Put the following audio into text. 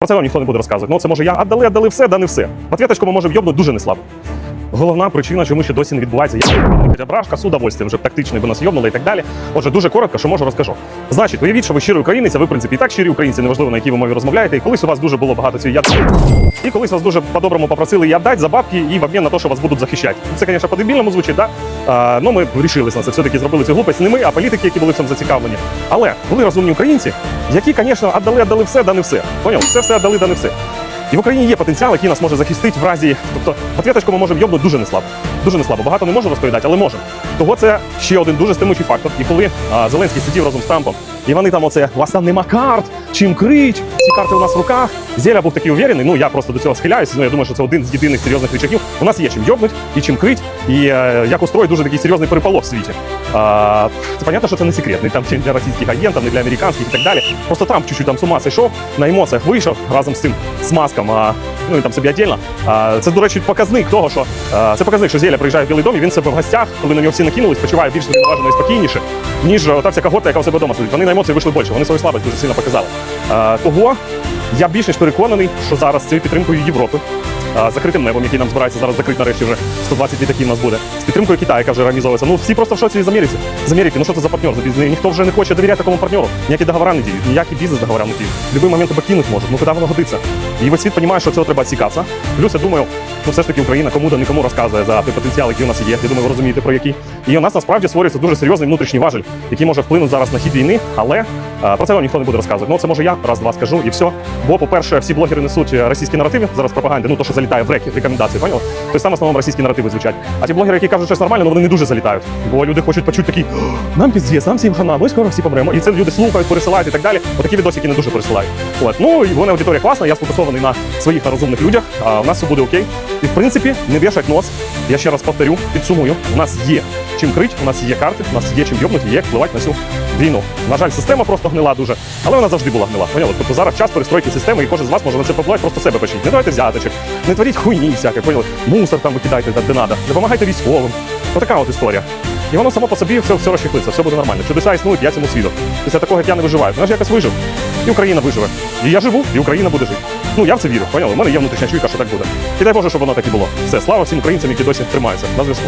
Про це вам ніхто не буде розказувати. Ну це може я віддали, віддали все, да не все. Ответочку ми можемо йобнути дуже неслабо. Головна причина, чому ще досі не відбувається, я брашка з удовольствием, вже би нас йобнули і так далі. Отже, дуже коротко, що можу розкажу. Значить, уявіть, що ви щирий українець, а ви, в принципі, і так щирі українці, неважливо на якій ви мові розмовляєте. І колись у вас дуже було багато цієї яд. І колись вас дуже по-доброму попросили її віддати за бабки і в обмін на те, що вас будуть захищати. Це, звісно, по-дебільному звучить, да? А, ну ми вирішились на це. Все-таки зробили цю глупость. Не ми, а політики, які були в цьому зацікавлені. Але були розумні українці, які, звісно, віддали, віддали все, да не все. Поняв? Все, все віддали, да не все. І в Україні є потенціал, який нас може захистити в разі. Тобто, ответочку ми можемо йобнути дуже неслабо. Дуже неслабо. Багато не можу розповідати, але можемо. Того це ще один дуже стимуючий фактор. І коли а, Зеленський сидів разом з Трампом, і вони там оце, у вас там нема карт, чим крить, ці карти у нас в руках. Зеля був такий уверений. Ну я просто до цього схиляюсь. Ну я думаю, що це один з єдиних серйозних речаків. У нас є чим йобнуть і чим крить, і е, як устроїть дуже такий серйозний переполох в світі. А, це понятно, що це не секретний там чи для російських агентів, не для американських і так далі. Просто Трамп чуть-чуть там з ума зійшов, на емоціях вийшов разом з цим смазком. А, ну і там собі віддільно. А, це, до речі, показник того, що а, це показник, що Зеля приїжджає в Білий дом, і він себе в гостях, коли на нього всі накинулись, почуває більш врівноважено і спокійніше, ніж ота вся когорта, яка у себе вдома сидить. Вони на емоції вийшли більше, вони свою слабость дуже сильно показали. А, того я більш ніж переконаний, що зараз цією підтримкою Європи. Закритим небом, який нам збирається зараз закрити нарешті вже 120 літаків у нас буде. З підтримкою Китаю, яка вже організовується. Ну всі просто в шоці з Америки. З Америки, ну що це за партнер? Ніхто вже не хоче довіряти такому партнеру. Ніякі договори не діють, ніякі бізнес договори не діють. В будь-який момент тебе кинуть можуть. Ну куди воно годиться? І весь світ розуміє, що цього треба цікатися. Плюс я думаю, ну все ж таки Україна кому да нікому розказує за той потенціал, який у нас є. Я думаю, ви розумієте про який. І у нас насправді створюється дуже серйозний внутрішній важель, який може вплинути зараз на хід війни, але а, про це вам ніхто не буде розказувати. Ну це може я раз-два скажу і все. Бо, по-перше, всі блогери несуть е, російські наративи зараз пропаганди, ну то, що залітає в реки, рекомендації, поняли? Тобто саме в основному російські наративи звучать. А ті блогери, які кажуть, що щось нормально, ну вони не дуже залітають. Бо люди хочуть почути такі, нам піздець, нам всім хана, ми скоро всі помремо. І це люди слухають, пересилають і так далі. Отакі відосики не дуже пересилають. От. Ну і вона аудиторія класна, я сфокусований на своїх та розумних людях. А у нас все буде окей. І в принципі, не вішать нос. Я ще раз повторю, підсумую. У нас є чим крить, у нас є карти, у нас є чим йобнути, є як впливати на цю війну. На жаль, система просто гнила дуже, але вона завжди була гнила. Поняли? Тобто зараз час перестройки системи, і кожен з вас може на це попливати, просто себе почніть. Не давайте взяточок, не творіть хуйні всяке, поняли? Мусор там викидайте де надо, допомагайте військовим. Отака от історія. І воно само по собі все, все розчехлиться, все буде нормально. Чудеса існують, я цьому свідок. Після такого, як я не виживаю. Вона ж якось вижив. І Україна виживе. І я живу, і Україна буде жити. Ну я в це вірю, поняли? У мене є внутрішня чуйка, що так буде. І дай Боже, щоб воно так і було. Все, слава всім українцям, які досі тримаються. На зв'язку.